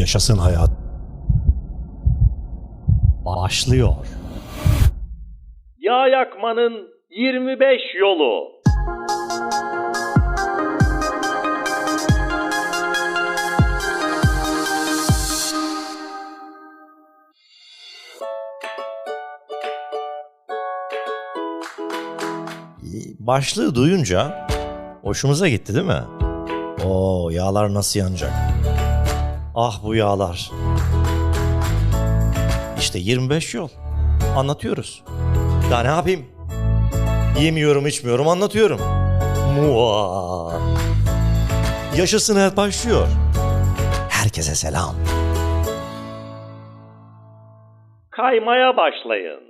Yaşasın hayat. Başlıyor. Yağ yakmanın 25 yolu. Başlığı duyunca hoşumuza gitti değil mi? Oo yağlar nasıl yanacak? Ah bu yağlar. İşte 25 yol. Anlatıyoruz. Daha ne yapayım? Yemiyorum içmiyorum anlatıyorum. Mua. Yaşasın hayat başlıyor. Herkese selam. Kaymaya başlayın.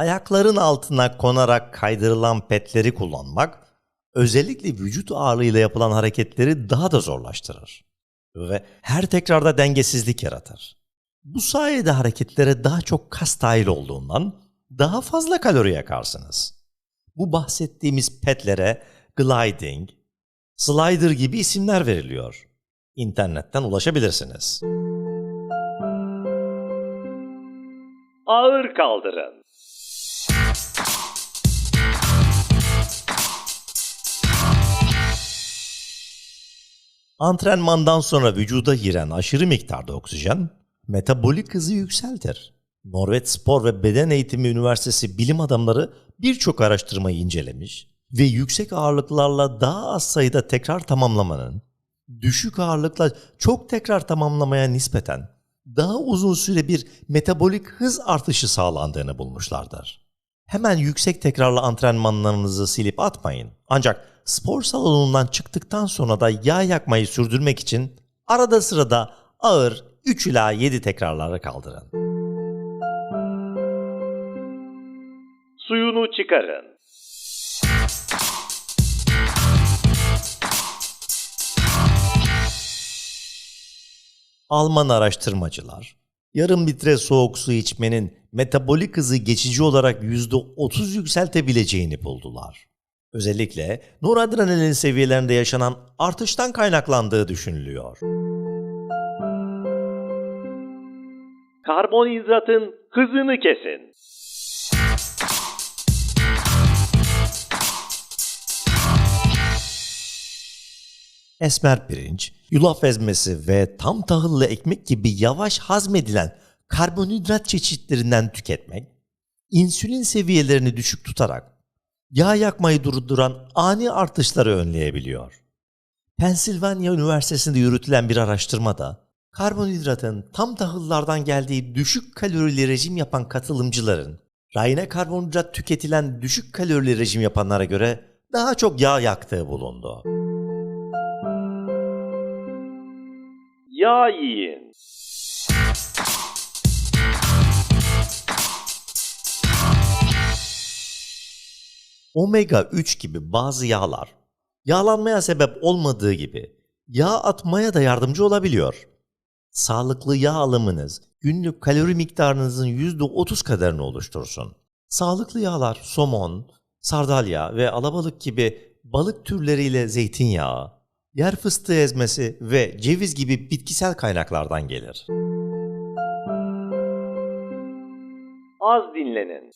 Ayakların altına konarak kaydırılan petleri kullanmak özellikle vücut ağırlığıyla yapılan hareketleri daha da zorlaştırır ve her tekrarda dengesizlik yaratır. Bu sayede hareketlere daha çok kas dahil olduğundan daha fazla kalori yakarsınız. Bu bahsettiğimiz petlere gliding, slider gibi isimler veriliyor. İnternetten ulaşabilirsiniz. Ağır kaldırın. Antrenmandan sonra vücuda giren aşırı miktarda oksijen metabolik hızı yükseltir. Norveç Spor ve Beden Eğitimi Üniversitesi bilim adamları birçok araştırmayı incelemiş ve yüksek ağırlıklarla daha az sayıda tekrar tamamlamanın düşük ağırlıkla çok tekrar tamamlamaya nispeten daha uzun süre bir metabolik hız artışı sağlandığını bulmuşlardır. Hemen yüksek tekrarlı antrenmanlarınızı silip atmayın. Ancak spor salonundan çıktıktan sonra da yağ yakmayı sürdürmek için arada sırada ağır 3 ila 7 tekrarları kaldırın. Suyunu çıkarın. Alman araştırmacılar yarım litre soğuk su içmenin metabolik hızı geçici olarak %30 yükseltebileceğini buldular. Özellikle noradrenalin seviyelerinde yaşanan artıştan kaynaklandığı düşünülüyor. Karbonhidratın hızını kesin. Esmer pirinç, yulaf ezmesi ve tam tahıllı ekmek gibi yavaş hazmedilen karbonhidrat çeşitlerinden tüketmek, insülin seviyelerini düşük tutarak yağ yakmayı durduran ani artışları önleyebiliyor. Pensilvanya Üniversitesi'nde yürütülen bir araştırmada karbonhidratın tam tahıllardan geldiği düşük kalorili rejim yapan katılımcıların rayına karbonhidrat tüketilen düşük kalorili rejim yapanlara göre daha çok yağ yaktığı bulundu. Yağ yiyin. Omega 3 gibi bazı yağlar yağlanmaya sebep olmadığı gibi yağ atmaya da yardımcı olabiliyor. Sağlıklı yağ alımınız günlük kalori miktarınızın %30 kadarını oluştursun. Sağlıklı yağlar somon, sardalya ve alabalık gibi balık türleriyle zeytinyağı, yer fıstığı ezmesi ve ceviz gibi bitkisel kaynaklardan gelir. Az dinlenin.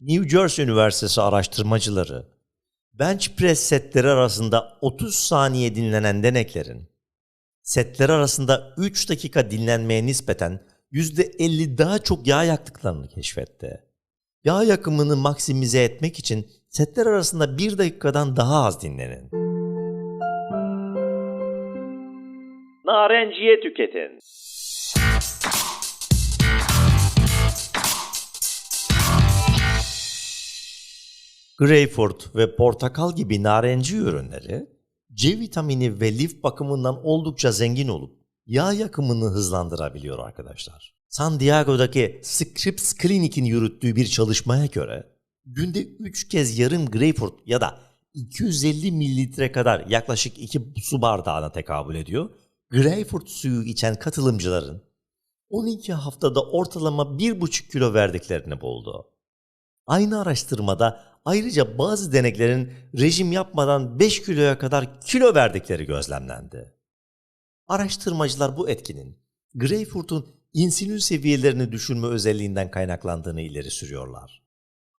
New Jersey Üniversitesi araştırmacıları bench press setleri arasında 30 saniye dinlenen deneklerin setler arasında 3 dakika dinlenmeye nispeten %50 daha çok yağ yaktıklarını keşfetti. Yağ yakımını maksimize etmek için setler arasında 1 dakikadan daha az dinlenin. Narenciye tüketin. Greyfurt ve portakal gibi narenci ürünleri C vitamini ve lif bakımından oldukça zengin olup yağ yakımını hızlandırabiliyor arkadaşlar. San Diego'daki Scripps Clinic'in yürüttüğü bir çalışmaya göre günde 3 kez yarım greyfurt ya da 250 mililitre kadar yaklaşık 2 su bardağına tekabül ediyor. Greyfurt suyu içen katılımcıların 12 haftada ortalama 1,5 kilo verdiklerini buldu. Aynı araştırmada ayrıca bazı deneklerin rejim yapmadan 5 kiloya kadar kilo verdikleri gözlemlendi. Araştırmacılar bu etkinin greyfurtun insülin seviyelerini düşürme özelliğinden kaynaklandığını ileri sürüyorlar.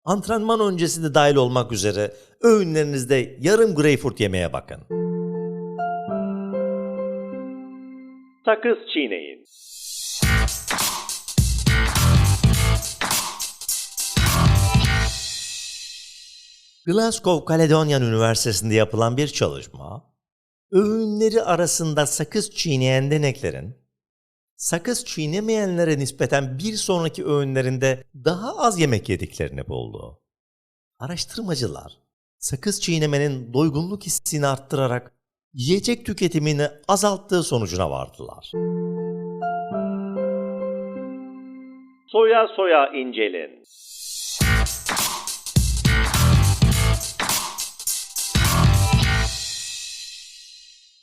Antrenman öncesinde dahil olmak üzere öğünlerinizde yarım greyfurt yemeye bakın. Sakız çiğneyin. Glasgow Caledonian Üniversitesi'nde yapılan bir çalışma, öğünleri arasında sakız çiğneyen deneklerin, sakız çiğnemeyenlere nispeten bir sonraki öğünlerinde daha az yemek yediklerini buldu. Araştırmacılar, sakız çiğnemenin doygunluk hissini arttırarak yiyecek tüketimini azalttığı sonucuna vardılar. Soya soya incelin.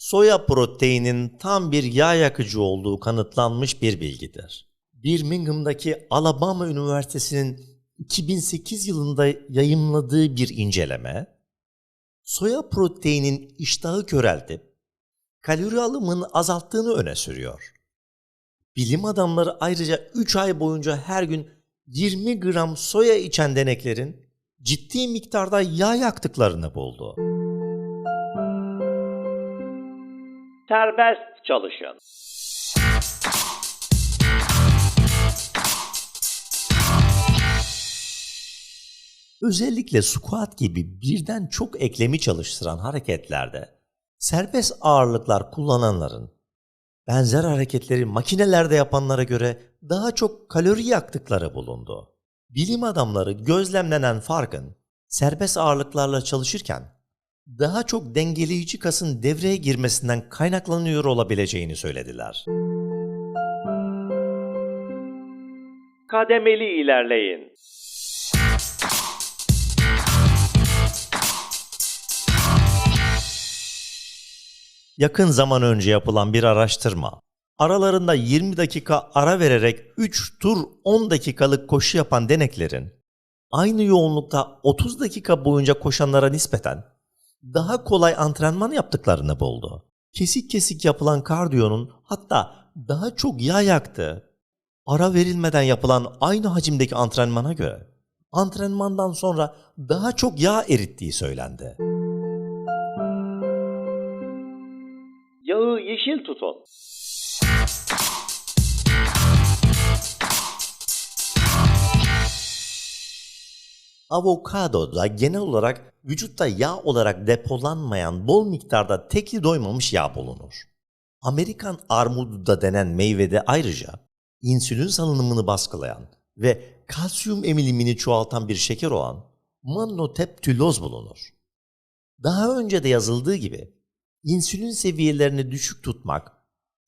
Soya proteinin tam bir yağ yakıcı olduğu kanıtlanmış bir bilgidir. Birmingham'daki Alabama Üniversitesi'nin 2008 yılında yayımladığı bir inceleme, soya proteinin iştahı köreltip kalori alımını azalttığını öne sürüyor. Bilim adamları ayrıca 3 ay boyunca her gün 20 gram soya içen deneklerin ciddi miktarda yağ yaktıklarını buldu. Serbest çalışın. Özellikle squat gibi birden çok eklemi çalıştıran hareketlerde serbest ağırlıklar kullananların benzer hareketleri makinelerde yapanlara göre daha çok kalori yaktıkları bulundu. Bilim adamları gözlemlenen farkın serbest ağırlıklarla çalışırken daha çok dengeleyici kasın devreye girmesinden kaynaklanıyor olabileceğini söylediler. Kademeli ilerleyin. Yakın zaman önce yapılan bir araştırma, aralarında 20 dakika ara vererek 3 tur 10 dakikalık koşu yapan deneklerin aynı yoğunlukta 30 dakika boyunca koşanlara nispeten daha kolay antrenman yaptıklarını buldu. Kesik kesik yapılan kardiyonun hatta daha çok yağ yaktığı, ara verilmeden yapılan aynı hacimdeki antrenmana göre antrenmandan sonra daha çok yağ erittiği söylendi. Yağı yeşil tutun. Avokado da genel olarak vücutta yağ olarak depolanmayan bol miktarda tekli doymamış yağ bulunur. Amerikan armudu da denen meyvede ayrıca insülin salınımını baskılayan ve kalsiyum emilimini çoğaltan bir şeker olan mannoteptüloz bulunur. Daha önce de yazıldığı gibi insülin seviyelerini düşük tutmak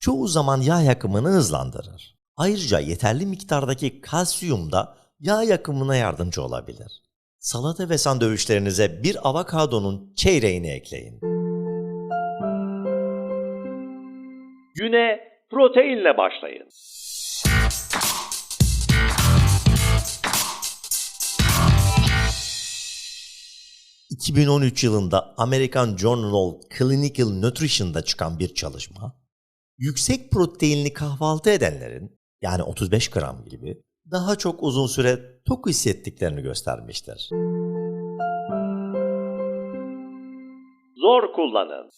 çoğu zaman yağ yakımını hızlandırır. Ayrıca yeterli miktardaki kalsiyum da yağ yakımına yardımcı olabilir. Salata ve sandviçlerinize bir avokadonun çeyreğini ekleyin. Güne proteinle başlayın. ...2013 yılında American Journal Clinical Nutrition'da çıkan bir çalışma... ...yüksek proteinli kahvaltı edenlerin... ...yani 35 gram gibi... ...daha çok uzun süre tok hissettiklerini göstermiştir. Zor kullanın.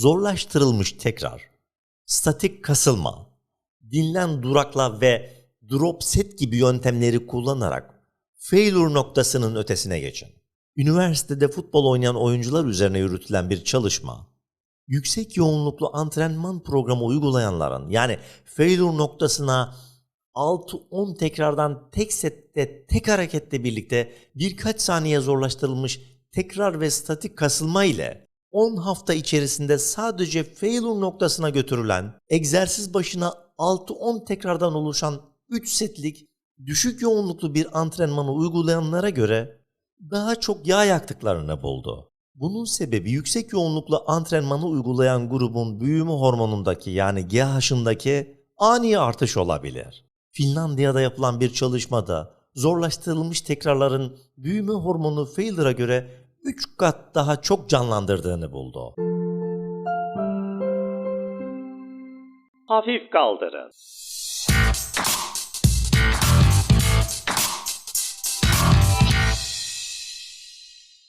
zorlaştırılmış tekrar, statik kasılma, dinlen durakla ve drop set gibi yöntemleri kullanarak failure noktasının ötesine geçin. Üniversitede futbol oynayan oyuncular üzerine yürütülen bir çalışma, yüksek yoğunluklu antrenman programı uygulayanların yani failure noktasına 6-10 tekrardan tek sette tek hareketle birlikte birkaç saniye zorlaştırılmış tekrar ve statik kasılma ile 10 hafta içerisinde sadece failure noktasına götürülen, egzersiz başına 6-10 tekrardan oluşan 3 setlik düşük yoğunluklu bir antrenmanı uygulayanlara göre daha çok yağ yaktıklarını buldu. Bunun sebebi yüksek yoğunluklu antrenmanı uygulayan grubun büyüme hormonundaki yani GH'ındaki ani artış olabilir. Finlandiya'da yapılan bir çalışmada zorlaştırılmış tekrarların büyüme hormonu Failer'a göre 3 kat daha çok canlandırdığını buldu. Hafif kaldırın.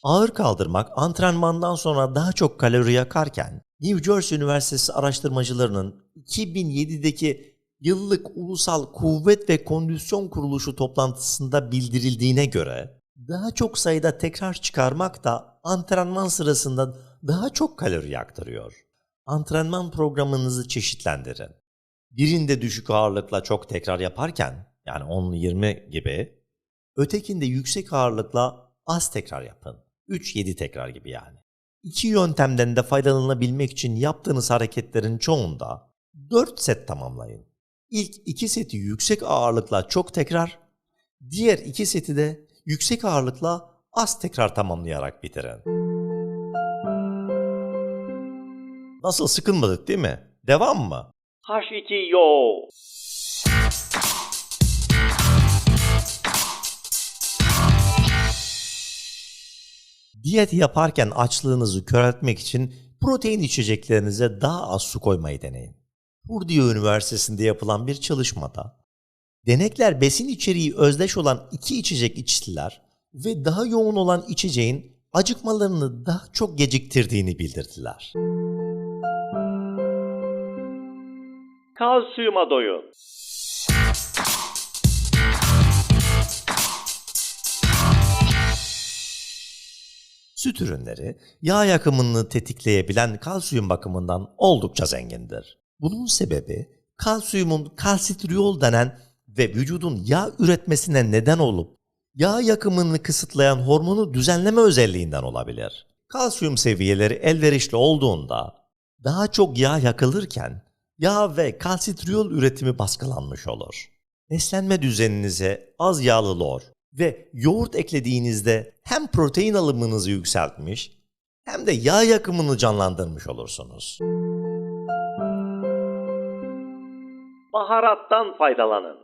Ağır kaldırmak antrenmandan sonra daha çok kalori yakarken New Jersey Üniversitesi araştırmacılarının 2007'deki yıllık ulusal kuvvet ve kondisyon kuruluşu toplantısında bildirildiğine göre daha çok sayıda tekrar çıkarmak da antrenman sırasında daha çok kalori yaktırıyor. Antrenman programınızı çeşitlendirin. Birinde düşük ağırlıkla çok tekrar yaparken yani 10-20 gibi ötekinde yüksek ağırlıkla az tekrar yapın. 3-7 tekrar gibi yani. İki yöntemden de faydalanabilmek için yaptığınız hareketlerin çoğunda 4 set tamamlayın. İlk iki seti yüksek ağırlıkla çok tekrar, diğer iki seti de yüksek ağırlıkla az tekrar tamamlayarak bitirin. Nasıl sıkılmadık değil mi? Devam mı? H2O. Diyet yaparken açlığınızı köreltmek için protein içeceklerinize daha az su koymayı deneyin. Purdue Üniversitesi'nde yapılan bir çalışmada denekler besin içeriği özdeş olan iki içecek içtiler ve daha yoğun olan içeceğin acıkmalarını daha çok geciktirdiğini bildirdiler. Kalsiyuma doyun. Süt ürünleri yağ yakımını tetikleyebilen kalsiyum bakımından oldukça zengindir. Bunun sebebi kalsiyumun kalsitriol denen ve vücudun yağ üretmesine neden olup yağ yakımını kısıtlayan hormonu düzenleme özelliğinden olabilir. Kalsiyum seviyeleri elverişli olduğunda daha çok yağ yakılırken yağ ve kalsitriol üretimi baskılanmış olur. Beslenme düzeninize az yağlı lor ve yoğurt eklediğinizde hem protein alımınızı yükseltmiş hem de yağ yakımını canlandırmış olursunuz. Baharattan faydalanın.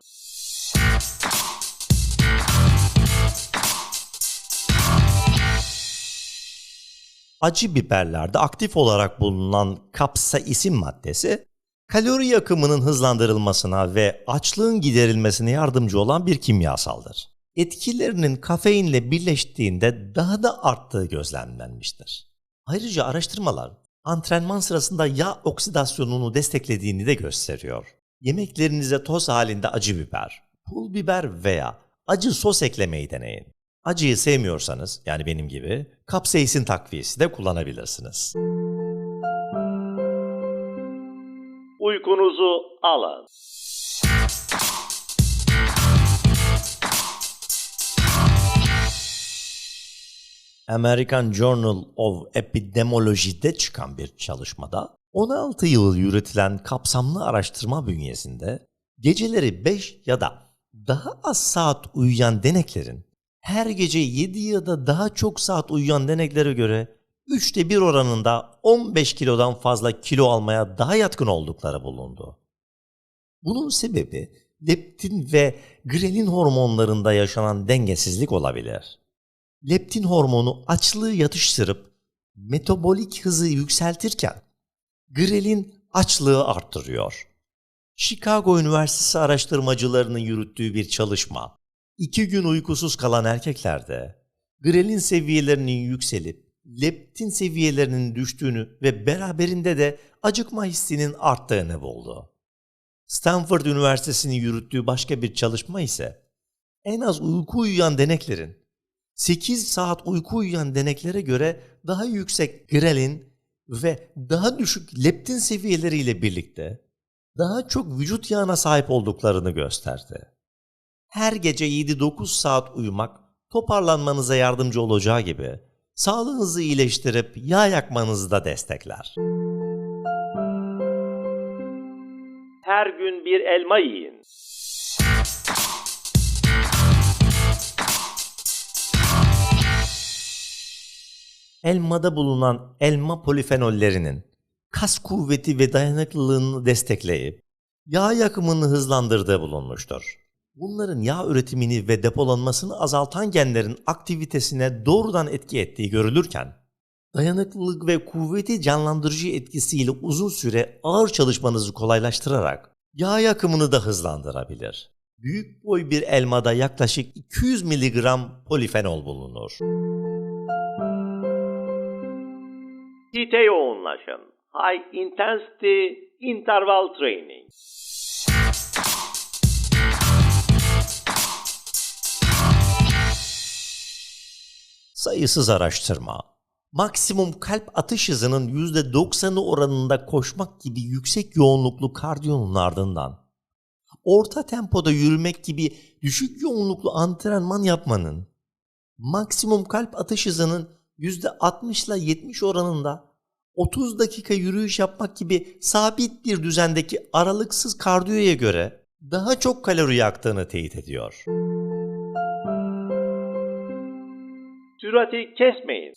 Acı biberlerde aktif olarak bulunan kapsaisin maddesi kalori yakımının hızlandırılmasına ve açlığın giderilmesine yardımcı olan bir kimyasaldır. Etkilerinin kafeinle birleştiğinde daha da arttığı gözlemlenmiştir. Ayrıca araştırmalar antrenman sırasında yağ oksidasyonunu desteklediğini de gösteriyor. Yemeklerinize toz halinde acı biber, pul biber veya acı sos eklemeyi deneyin. Acıyı sevmiyorsanız yani benim gibi kapsaisin takviyesi de kullanabilirsiniz. Uykunuzu alın. American Journal of Epidemiology'de çıkan bir çalışmada 16 yıl yürütülen kapsamlı araştırma bünyesinde geceleri 5 ya da daha az saat uyuyan deneklerin her gece 7 ya da daha çok saat uyuyan deneklere göre 3'te 1 oranında 15 kilodan fazla kilo almaya daha yatkın oldukları bulundu. Bunun sebebi leptin ve grelin hormonlarında yaşanan dengesizlik olabilir. Leptin hormonu açlığı yatıştırıp metabolik hızı yükseltirken grelin açlığı arttırıyor. Chicago Üniversitesi araştırmacılarının yürüttüğü bir çalışma, iki gün uykusuz kalan erkeklerde grelin seviyelerinin yükselip leptin seviyelerinin düştüğünü ve beraberinde de acıkma hissinin arttığını buldu. Stanford Üniversitesi'nin yürüttüğü başka bir çalışma ise en az uyku uyuyan deneklerin 8 saat uyku uyuyan deneklere göre daha yüksek grelin ve daha düşük leptin seviyeleriyle birlikte daha çok vücut yağına sahip olduklarını gösterdi. Her gece 7-9 saat uyumak toparlanmanıza yardımcı olacağı gibi sağlığınızı iyileştirip yağ yakmanızı da destekler. Her gün bir elma yiyin. Elmada bulunan elma polifenollerinin kas kuvveti ve dayanıklılığını destekleyip yağ yakımını hızlandırdığı bulunmuştur. Bunların yağ üretimini ve depolanmasını azaltan genlerin aktivitesine doğrudan etki ettiği görülürken, dayanıklılık ve kuvveti canlandırıcı etkisiyle uzun süre ağır çalışmanızı kolaylaştırarak yağ yakımını da hızlandırabilir. Büyük boy bir elmada yaklaşık 200 mg polifenol bulunur. Hite yoğunlaşın. High Intensity Interval Training. Sayısız araştırma, maksimum kalp atış hızının %90'ı oranında koşmak gibi yüksek yoğunluklu kardiyonun ardından, orta tempoda yürümek gibi düşük yoğunluklu antrenman yapmanın, maksimum kalp atış hızının %60 ile 70 oranında 30 dakika yürüyüş yapmak gibi sabit bir düzendeki aralıksız kardiyoya göre daha çok kalori yaktığını teyit ediyor. Sürati kesmeyin.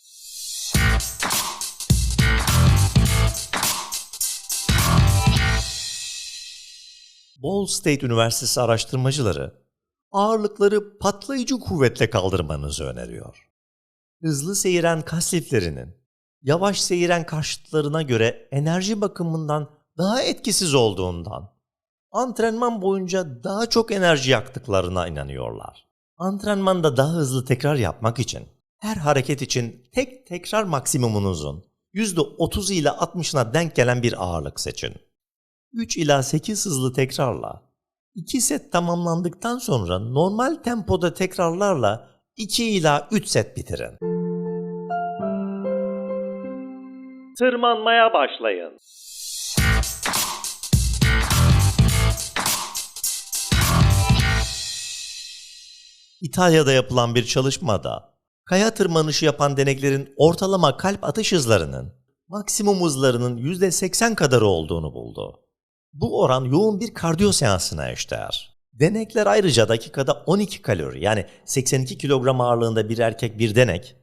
Ball State Üniversitesi araştırmacıları ağırlıkları patlayıcı kuvvetle kaldırmanızı öneriyor. Hızlı seyiren kas liflerinin yavaş seyiren karşıtlarına göre enerji bakımından daha etkisiz olduğundan antrenman boyunca daha çok enerji yaktıklarına inanıyorlar. Antrenmanda daha hızlı tekrar yapmak için her hareket için tek tekrar maksimumunuzun %30 ile 60'ına denk gelen bir ağırlık seçin. 3 ila 8 hızlı tekrarla 2 set tamamlandıktan sonra normal tempoda tekrarlarla 2 ila 3 set bitirin. Tırmanmaya başlayın. İtalya'da yapılan bir çalışmada kaya tırmanışı yapan deneklerin ortalama kalp atış hızlarının maksimum hızlarının %80 kadarı olduğunu buldu. Bu oran yoğun bir kardiyo seansına eşdeğer. Denekler ayrıca dakikada 12 kalori yani 82 kilogram ağırlığında bir erkek bir denek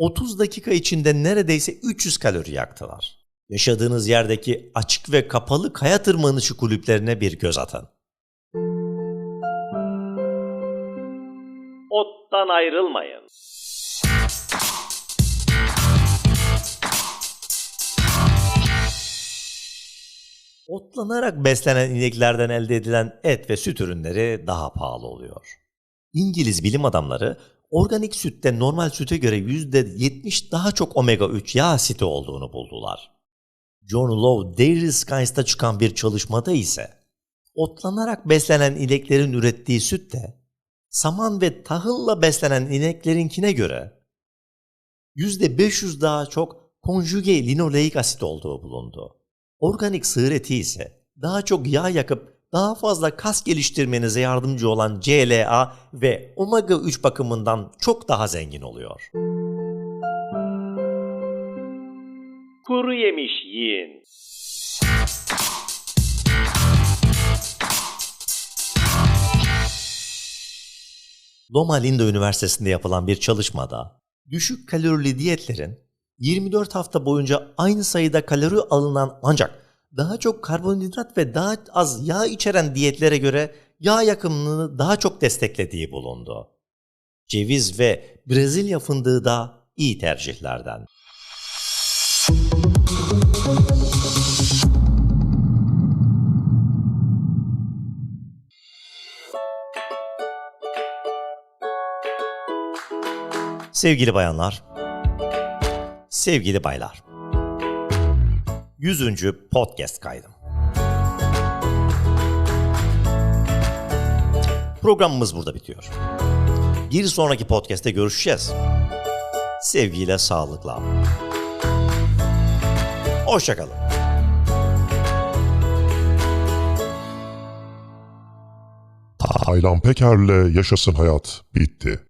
30 dakika içinde neredeyse 300 kalori yaktılar. Yaşadığınız yerdeki açık ve kapalı kaya tırmanışı kulüplerine bir göz atın. Ottan ayrılmayın. Otlanarak beslenen ineklerden elde edilen et ve süt ürünleri daha pahalı oluyor. İngiliz bilim adamları organik sütte normal süte göre %70 daha çok omega 3 yağ asiti olduğunu buldular. Journal of Dairy Sciences'ta çıkan bir çalışmada ise otlanarak beslenen ineklerin ürettiği sütte saman ve tahılla beslenen ineklerinkine göre %500 daha çok konjüge linoleik asit olduğu bulundu. Organik sığır eti ise daha çok yağ yakıp daha fazla kas geliştirmenize yardımcı olan CLA ve omega 3 bakımından çok daha zengin oluyor. Kuru yemiş yiyin. Loma Linda Üniversitesi'nde yapılan bir çalışmada düşük kalorili diyetlerin 24 hafta boyunca aynı sayıda kalori alınan ancak daha çok karbonhidrat ve daha az yağ içeren diyetlere göre yağ yakımını daha çok desteklediği bulundu. Ceviz ve Brezilya fındığı da iyi tercihlerden. Sevgili bayanlar, sevgili baylar. 100. podcast kaydım. Programımız burada bitiyor. Bir sonraki podcast'te görüşeceğiz. Sevgiyle, sağlıkla. Hoşçakalın. Taylan Peker'le Yaşasın Hayat bitti.